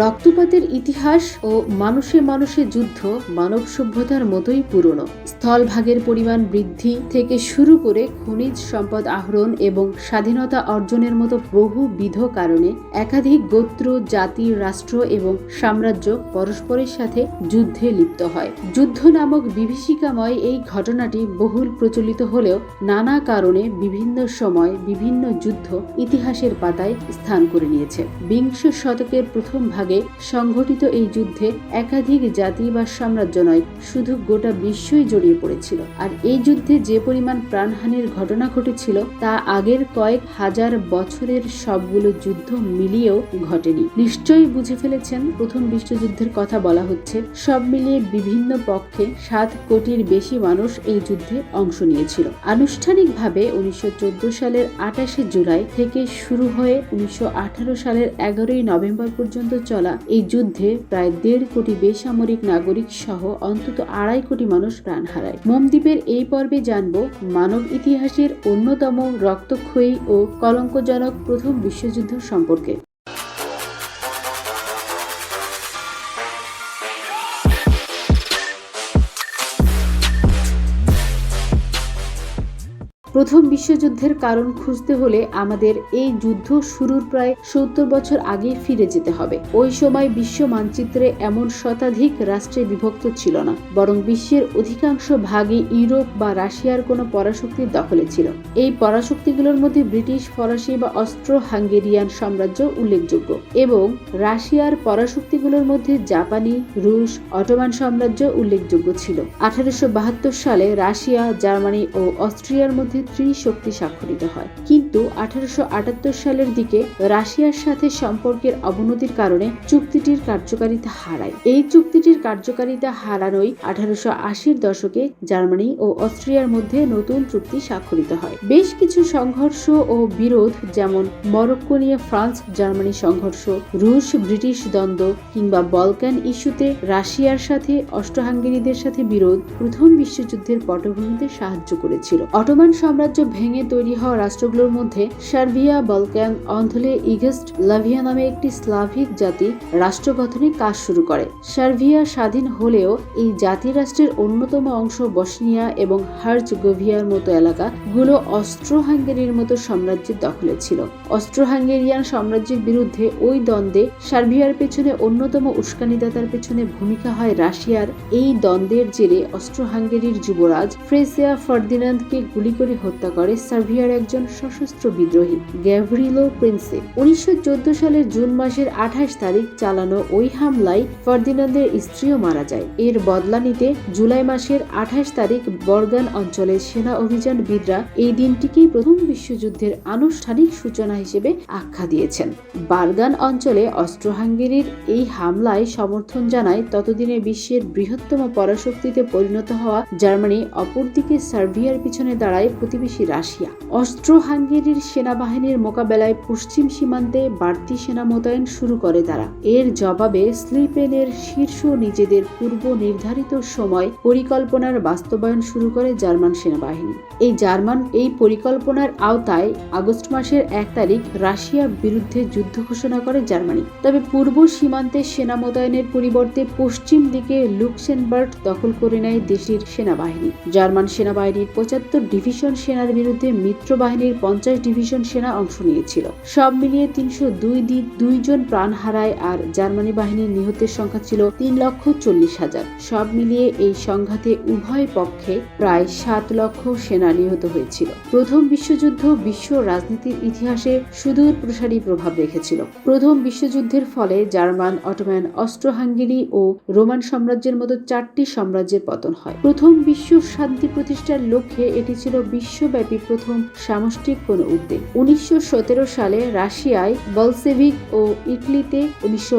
রক্তপাতের ইতিহাস ও মানুষে মানুষে যুদ্ধ মানব সভ্যতার মতোই পুরনো। স্থলভাগের পরিমাণ বৃদ্ধি থেকে শুরু করে খনিজ সম্পদ আহরণ এবং স্বাধীনতা অর্জনের মতো বহুবিধ কারণে একাধিক গোত্র, জাতি, রাষ্ট্র এবং সাম্রাজ্য পরস্পরের সাথে যুদ্ধে লিপ্ত হয়। যুদ্ধ নামক বিভীষিকাময় এই ঘটনাটি বহুল প্রচলিত হলেও নানা কারণে বিভিন্ন সময় বিভিন্ন যুদ্ধ ইতিহাসের পাতায় স্থান করে নিয়েছে। বিংশ শতকের প্রথম ভাগে সংঘটিত এই যুদ্ধে একাধিক জাতি বা সাম্রাজ্য নয়, শুধু গোটা বিশ্বই জড়িয়ে পড়েছিল। আর এই যুদ্ধে যে পরিমাণ প্রাণহানির ঘটনা ঘটেছিল, তা আগের কয়েক হাজার বছরের সবগুলো যুদ্ধ মিলিয়েও ঘটেনি। নিশ্চয়ই বুঝে ফেলেছেন, প্রথম বিশ্বযুদ্ধের কথা বলা হচ্ছে, সব মিলিয়ে বিভিন্ন পক্ষে সাত কোটির বেশি মানুষ এই যুদ্ধে অংশ নিয়েছিল। আনুষ্ঠানিকভাবে উনিশশো সালের আটাশে জুলাই থেকে শুরু হয়ে উনিশশো আঠারো সালের এগারোই নভেম্বর পর্যন্ত চলা। এই যুদ্ধে প্রায় দেড় কোটি বেসামরিক নাগরিক সহ অন্তত আড়াই কোটি মানুষ প্রাণ হারায়। মোমদ্বীপের এই পর্বে জানব মানব ইতিহাসের অন্যতম রক্তক্ষয়ী ও কলঙ্কজনক প্রথম বিশ্বযুদ্ধ সম্পর্কে। প্রথম বিশ্বযুদ্ধের কারণ খুঁজতে হলে আমাদের এই যুদ্ধ শুরুর প্রায় সত্তর বছর আগে ফিরে যেতে হবে। ওই সময় বিশ্ব মানচিত্রে এমন শতাধিক রাষ্ট্রে বিভক্ত ছিল না, বরং বিশ্বের অধিকাংশ ভাগই ইউরোপ বা রাশিয়ার কোনো পরাশক্তির দখলে ছিল। এই পরাশক্তিগুলোর মধ্যে ব্রিটিশ, ফরাসি বা অস্ট্রো হাঙ্গেরিয়ান সাম্রাজ্য উল্লেখযোগ্য এবং রাশিয়ার পরাশক্তিগুলোর মধ্যে জাপানি, রুশ, অটোমান সাম্রাজ্য উল্লেখযোগ্য ছিল। আঠারোশো বাহাত্তর সালে রাশিয়া, জার্মানি ও অস্ট্রিয়ার মধ্যে ত্রিশক্তি স্বাক্ষরিত হয়। কিন্তু আঠারোশো আটাত্তর সালের দিকে রাশিয়ার সাথে সম্পর্কের অবনতির কারণে চুক্তিটির কার্যকারিতা হারায়। এই চুক্তিটির কার্যকারিতা হারানোই আঠারোশো আশির দশকে জার্মানি ও অস্ট্রিয়ার মধ্যে নতুন চুক্তি স্বাক্ষরিত হয়। বেশ কিছু সংঘর্ষ ও বিরোধ যেমন মরক্কো নিয়ে ফ্রান্স জার্মানি সংঘর্ষ রুশ ব্রিটিশ দ্বন্দ্ব কিংবা বলকান ইস্যুতে রাশিয়ার সাথে অষ্টহাঙ্গেরিদের সাথে বিরোধ প্রথম বিশ্বযুদ্ধের পটভূমিতে সাহায্য করেছিল। অটোমান সাম্রাজ্য ভেঙে তৈরি হওয়া রাষ্ট্রগুলোর মধ্যে সার্বিয়া, বলকান অঞ্চলে ইগেস্ট, লাভিয়া নামে একটি স্লাভিক জাতি রাষ্ট্র গঠনে কাজ শুরু করে। সার্বিয়া স্বাধীন হলেও এই জাতি রাষ্ট্রের অন্যতম অংশ বসনিয়া এবং হার্জগোভিয়ার মতো এলাকা গুলো অস্ট্রো হাঙ্গেরির মতো সাম্রাজ্যের দখলে ছিল। অস্ট্রো হাঙ্গেরিয়ান সাম্রাজ্যের বিরুদ্ধে ওই দ্বন্দ্বে সার্বিয়ার পেছনে অন্যতম উস্কানিদাতার পেছনে ভূমিকা হয় রাশিয়ার। এই দ্বন্দ্বের জেরে অস্ট্রো হাঙ্গেরির যুবরাজ ফ্রেসিয়া ফার্দিনান্দকে গুলি করে হত্যা করে সার্বিয়ার একজন সশস্ত্র বিদ্রোহী, গ্যাভরিলো প্রিন্সে। উনিশশো সালের জুন মাসের আঠাশ তারিখ চালানো ওই হামলায় ফার্দিনান্দের স্ত্রীও মারা যায়। এর বদলা নিতে জুলাই মাসের আঠাশ তারিখ বর্গান অঞ্চলে সেনা অভিযানবিদরা এই দিনটিকেই প্রথম বিশ্বযুদ্ধের আনুষ্ঠানিক সূচনা হিসেবে আখ্যা দিয়েছেন। বার্গান অঞ্চলে অস্ট্রো হাঙ্গেরির এই হামলায় সমর্থন জানায় ততদিনে বিশ্বের বৃহত্তম পরাশক্তিতে পরিণত হওয়া জার্মানি, অপরদিকে সার্বিয়ার পিছনে দাঁড়ায় প্রতিবেশী রাশিয়া। অস্ট্রো হাঙ্গেরির সেনাবাহিনীর মোকাবেলায় পশ্চিম সীমান্তে বাড়তি সেনা মোতায়েন শুরু করে তারা। এর জবাবে স্লিপেনের শীর্ষ নিজেদের পূর্ব নির্ধারিত সময় পরিকল্পনার বাস্তবায়ন শুরু করে জার্মান সেনাবাহিনী। এই জার্মান, এই পরিকল্পনার আওতায় আগস্ট মাসের এক তারিখ রাশিয়ার বিরুদ্ধে যুদ্ধ ঘোষণা করে জার্মানি। তবে পূর্ব সীমান্তে সেনা মোতায়েনের পরিবর্তে পশ্চিম দিকে লুক্সেনবার্গ দখল করে নেয় দেশটির সেনাবাহিনী। জার্মান সেনাবাহিনীর পঁচাত্তর ডিভিশন সেনার বিরুদ্ধে মিত্র বাহিনীর পঞ্চাশ ডিভিশন সেনা অংশ নিয়েছিল। সব মিলিয়ে তিনশো দুই দিন দুইজন প্রাণ হারায় আর জার্মানি বাহিনীর নিহতের সংখ্যা ছিল তিন লক্ষ চল্লিশ হাজার। সব মিলিয়ে এই সংঘাতে উভয় পক্ষে প্রায় সাত লক্ষ সেনা নিহত হয়েছিল। প্রথম বিশ্বযুদ্ধ বিশ্ব রাজনীতির ইতিহাসে সুদূর প্রসারী প্রভাব রেখেছিল। প্রথম বিশ্বযুদ্ধের ফলে জার্মান অটোম্যান অস্ট্রো হাঙ্গেরি ও রোমান সাম্রাজ্যের মতো চারটি সাম্রাজ্যের পতন হয়। প্রথম বিশ্ব শান্তি প্রতিষ্ঠার লক্ষ্যে এটি ছিল বিশ্বব্যাপী প্রথম সামষ্টিক কোন উদ্যোগ। উনিশশো সালে রাশিয়ায় বলসেভিক ও ইটলিতে উনিশশো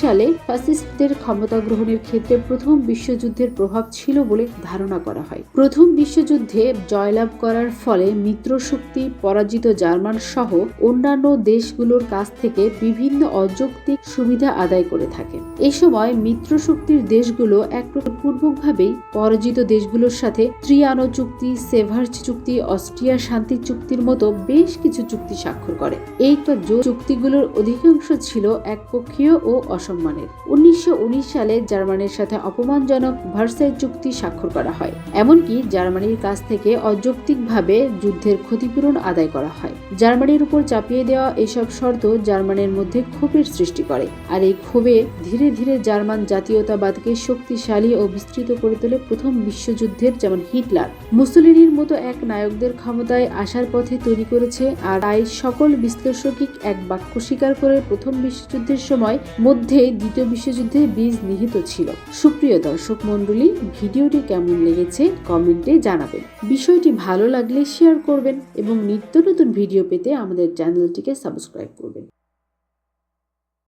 সালে ফ্যাসিস্টদের ক্ষমতা গ্রহণের ক্ষেত্রে প্রথম বিশ্বযুদ্ধের প্রভাব ছিল বলে ধারণা করা হয়। প্রথম বিশ্বযুদ্ধে জয়লাভ করার ফলে মিত্রশক্তি, পরাজিত জার্মান সহ অন্যান্য দেশগুলোর কাছ থেকে বিভিন্ন অযৌক্তিক সুবিধা আদায় করে থাকে। এ সময় মিত্রশক্তির দেশগুলো এক পূর্বকভাবেই পরাজিত দেশগুলোর সাথে ত্রিয়ানো চুক্তি, সেভার্চ চুক্তি চুক্তি অস্ট্রিয়া শান্তি চুক্তির মতো বেশ কিছু চুক্তি স্বাক্ষর করে। এই জো- চুক্তিগুলোর অধিকাংশ ছিল একপক্ষীয় ও অসম্মানের। উনিশশো উনিশ সালে জার্মানির সাথে অপমানজনক ভার্সাই চুক্তি স্বাক্ষর করা হয়। এমনকি জার্মানির কাছ থেকে অযৌক্তিকভাবে যুদ্ধের ক্ষতিপূরণ আদায় করা হয়। জার্মানির উপর চাপিয়ে দেওয়া এসব শর্ত জার্মানের মধ্যে ক্ষোভের সৃষ্টি করে। আর এই ক্ষোভে ধীরে ধীরে জার্মান জাতীয়তাবাদকে শক্তিশালী ও বিস্তৃত করে তোলে প্রথম বিশ্বযুদ্ধের যেমন হিটলার। মুসলিনির মতো এক নায়কদের ক্ষমতায় আসার পথে তৈরি করেছে আর তাই সকল বিশ্লেষকই এক বাক্য স্বীকার করে প্রথম বিশ্বযুদ্ধের সময় মধ্যে দ্বিতীয় বিশ্বযুদ্ধে বীজ নিহিত ছিল। সুপ্রিয় দর্শক মণ্ডলী, ভিডিওটি কেমন লেগেছে কমেন্টে জানাবেন। বিষয়টি ভালো লাগলে শেয়ার করবেন এবং নিত্য নতুন ভিডিও পেতে আমাদের চ্যানেলটিকে সাবস্ক্রাইব করবেন।